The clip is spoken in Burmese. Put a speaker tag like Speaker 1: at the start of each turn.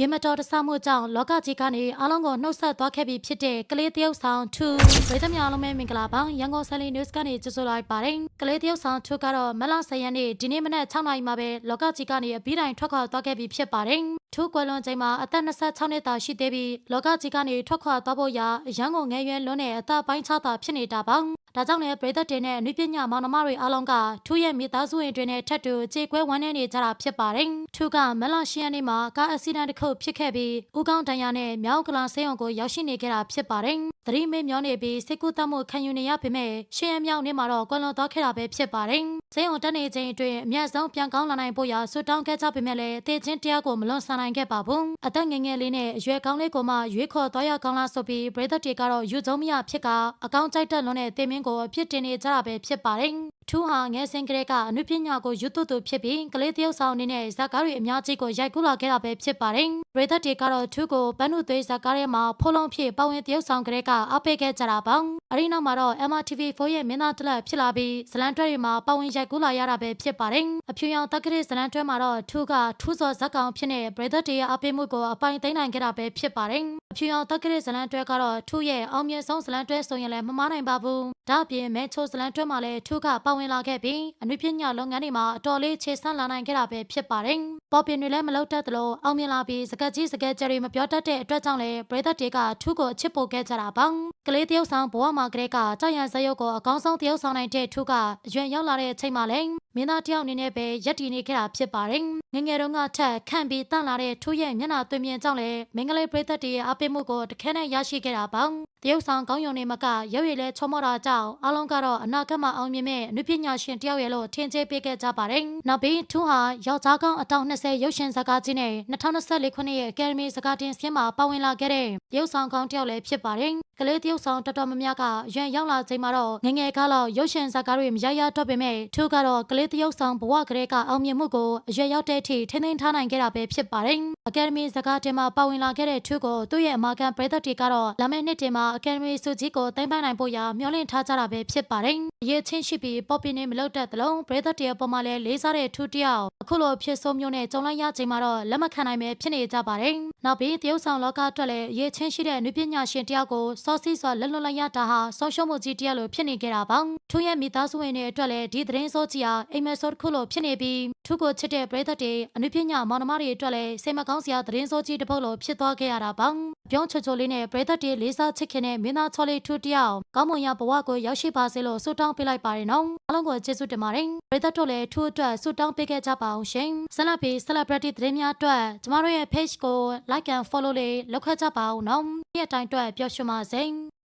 Speaker 1: ရေမတော်တဆမှုကြောင့်လောကကြီးကနေအားလုံးကိုနှုတ်ဆက်သွားခဲ့ပြီးဖြစ်တဲ့ကလေးတယောက်ဆောင်2ပရိသတ်များအားလုံးပဲမင်္ဂလာပါရန်ကုန်ဆယ်လီ news ကနေကြိုဆိုလိုက်ပါတယ်ကလေးတယောက်ဆောင်2ကတော့မလ10ရက်နေ့ဒီနေ့မနက်6နာရီမှာပဲလောကကြီးကနေအပြီးတိုင်ထွက်ခွာသွားခဲ့ပြီးဖြစ်ပါတယ်ထူးကွယ်လွန်ချိန်မှာအသက်26နှစ်သာရှိသေးပြီးလောကကြီးကနေထွက်ခွာသွားဖို့ရာအရန်ကိုငယ်ရွယ်လွန်းတဲ့အသက်ပိုင်းခြားသာဖြစ်နေတာပါ ဒါကြောင့်လည်းပြည်သက်တင်နဲ့အနုပညာမောင်နှမတွေအားလုံးကထူးရဲ့မိသားစုဝင်တွေနဲ့ထပ်တူကြေကွဲဝမ်းနည်းနေကြတာဖြစ်ပါတယ်။ထူးကမလရှိရနေ့မှာကားအက်ဆီဒန့်တစ်ခုဖြစ်ခဲ့ပြီးဦးကောင်းတန်ရနဲ့မြောက်ကလာဆေးရုံကိုရောက်ရှိနေခဲ့တာဖြစ်ပါတယ်။သတိမေ့မျောနေပြီးစိတ်ကူးတတ်မှုခံယူနေရပေမဲ့ရှင်းရမြောက်နေ့မှာတော့ကွယ်လွန်သွားခဲ့တာပဲဖြစ်ပါတယ်။ဆေးရုံတက်နေချိန်အတွင်းအမျက်ဆုံးပြန်ကောင်းလာနိုင်ဖို့ရာဆွတောင်းခဲ့ကြပေမဲ့လည်းအသေးချင်းတရားကိုမလွန်ဆန်နိုင်ခဲ့ပါဘူး။အသက်ငယ်ငယ်လေးနဲ့အရွယ်ကောင်းလေးကိုမှရွေးခေါ်သွားရကောင်းလားဆိုပြီးပရိသတ်တွေကတော့ယူစုံမရဖြစ်ကအကောင်းကြိုက်တက်လွန်းတဲ့တင်မင်းကိုအဖြစ်တင်နေကြတာပဲဖြစ်ပါတယ်။ ထူးဟာငယ်စဉ်ကလေးကအနုပညာကိုယူသွတ်သူဖြစ်ပြီးကလေးတယောက်ဆောင်အနေနဲ့ဇာတ်ကားတွေအများကြီးကိုရိုက်ကူးလာခဲ့တာပဲဖြစ်ပါတယ်။ပရိသတ်တွေကတော့ထူးကိုဘန်းနုသွေးဇာတ်ကားထဲမှာဖိုးလုံးဖြစ်ပဝင်တယောက်ဆောင်ကလေးကအပိတ်ခဲ့ကြတာပါ။အရီနောက်မှာတော့ MRTV4 ရဲ့မင်းသားတလက်ဖြစ်လာပြီးဇလန်တွဲတွေမှာပဝင်ရိုက်ကူးလာရတာပဲဖြစ်ပါတယ်။အဖြူရောင်တက်ကလေးဇလန်တွဲမှာတော့ထူးကထူးစော်ဇက်ကောင်ဖြစ်နေပရိသတ်တွေရဲ့အပိတ်မှုကိုအပိုင်သိမ်းနိုင်ခဲ့တာပဲဖြစ်ပါတယ်။အဖြူရောင်တက်ကလေးဇလန်တွဲကတော့ထူးရဲ့အောင်မြင်ဆုံးဇလန်တွဲဆိုရင်လည်းမမားနိုင်ပါဘူး။ဒါ့အပြင်မဲချိုဇလန်တွဲမှာလည်းထူးကပဝင်လာခဲ့ပြီးအနုပညာလုပ်ငန်းတွေမှာအတော်လေးခြေဆန့်လာနိုင်ခဲ့တာပဲဖြစ်ပါတယ်။ပေါ်ပင်တွေလည်းမလုပ်တတ်သလိုအောင်မြင်လာပြီးစကတ်ကြီးစကတ်ကြတွေမပြောတတ်တဲ့အတွက်ကြောင့်လည်းပရိသတ်တွေကထူးကိုအချစ်ပို့ခဲ့ကြတာပါ။ကလေးတယောက်ဆောင်ဘဝမှာကလေးကကြောက်ရံစရုပ်ကိုအကောင်းဆုံးတယောက်ဆောင်နိုင်တဲ့ထူးကအရွယ်ရောက်လာတဲ့အချိန်မှာလည်းမင်းသားတယောက်အနေနဲ့ပဲရက်တည်နေခဲ့တာဖြစ်ပါတယ်။ငယ်ငယ်တုန်းကထက်ခန့်ပြီးတန့်လာတဲ့ထူးရဲ့မျက်နှာသွင်းမြင်ကြောင့်လည်းမင်္ဂလိပရိသတ်တွေရဲ့အားပေးမှုကိုတခဲနဲ့ရရှိခဲ့တာပါ။ တရုတ်ဆောင်ကောင်းယုံနေမကရုပ်ရည်လဲချောမောတာကြောင့်အားလုံးကတော့အနာဂတ်မှာအောင်မြင်မဲ့အနုပညာရှင်တယောက်ရဲ့လို့ထင်ကြေးပေးခဲ့ကြပါတယ်။နောက်ပြီးထူးဟာယောက်ျားကောင်းအတောင်20ရုပ်ရှင်ဇာတ်ကားကြီးနဲ့2024ခုနှစ်ရဲ့အကယ်ဒမီဇာတ်ကားတင်စင်းမှာပါဝင်လာခဲ့တဲ့တရုတ်ဆောင်ကောင်းတယောက်လည်းဖြစ်ပါတယ်။ကလေးတရုတ်ဆောင်တော်တော်များများကရွံ့ရောက်လာချိန်မှာတော့ငငယ်ကားလောက်ရုပ်ရှင်ဇာတ်ကားတွေမရရတော့ပေမဲ့ထူးကတော့ကလေးတရုတ်ဆောင်ဘဝကလေးကအောင်မြင်မှုကိုအရွယ်ရောက်တဲ့အထိထိန်းသိမ်းထားနိုင်ခဲ့တာပဲဖြစ်ပါတယ်။ အကယ်ဒမီဇာတ်ကားတင်မှာပါဝင်လာခဲ့တဲ့ထူးကိုသူ့ရဲ့အမာခံပရိသတ်တွေကတော့လာမယ့်နှစ်တင်မှာအကယ်ဒမီဆုကြီးကိုသိမ်းပိုက်နိုင်ဖို့ရာမျှော်လင့်ထားကြတာပဲဖြစ်ပါတယ်။အရေးချင်းရှိပြီးပေါ်ပင်နေမလုပ်တတ်သလုံးပရိသတ်တွေအပေါ်မှာလည်းလေးစားတဲ့ထူးတယောက်အခုလိုဖြစ်ဆုံးမျိုးနဲ့ကြုံလိုက်ရချိန်မှာတော့လက်မခံနိုင်ပဲဖြစ်နေကြပါတယ်။နောက်ပြီးတရုတ်ဆောင်လောကအတွက်လည်းအရေးချင်းရှိတဲ့နုပညာရှင်တယောက်ကိုစောစီးစွာလက်လွတ်လိုက်ရတာဟာဆုံးရှုံးမှုကြီးတယောက်လိုဖြစ်နေကြတာပါ။ထူးရဲ့မိသားစုဝင်တွေအတွက်လည်းဒီသတင်းစိုးကြီးဟာအိမ်မက်ဆော့တစ်ခုလိုဖြစ်နေပြီးထူးကိုချစ်တဲ့ပရိသတ်တွေအနုပညာမောင်နှမတွေအတွက်လည်းစိတ်မကောင်းစရာသတင်းစိုးကြီးတစ်ပုဒ်လိုဖြစ်သွားခဲ့ရတာပါ။ ပြောင်းချွတ်ချွတ်လေးနဲ့ပရိသတ်တွေလေးစားချစ်ခင်တဲ့မင်းသားချော်လေးထူးတယောက်ကောင်းမွန်ရဘဝကိုရောက်ရှိပါစေလို့ဆုတောင်းပေးလိုက်ပါတယ်နော်။အားလုံးကိုကျေးဇူးတင်ပါတယ်။ပရိသတ်တို့လည်းထူးအတွက်ဆုတောင်းပေးခဲ့ကြပါအောင်ရှင်။ဆက်လက်ပြီး celebrity သတင်းများအတွက်ကျမတို့ရဲ့ page ကို like and follow လေးလုပ်ခဲ့ကြပါဦးနော်။ဒီအတိုင်းအတွက်ပျော်ရွှင်ပါစေ။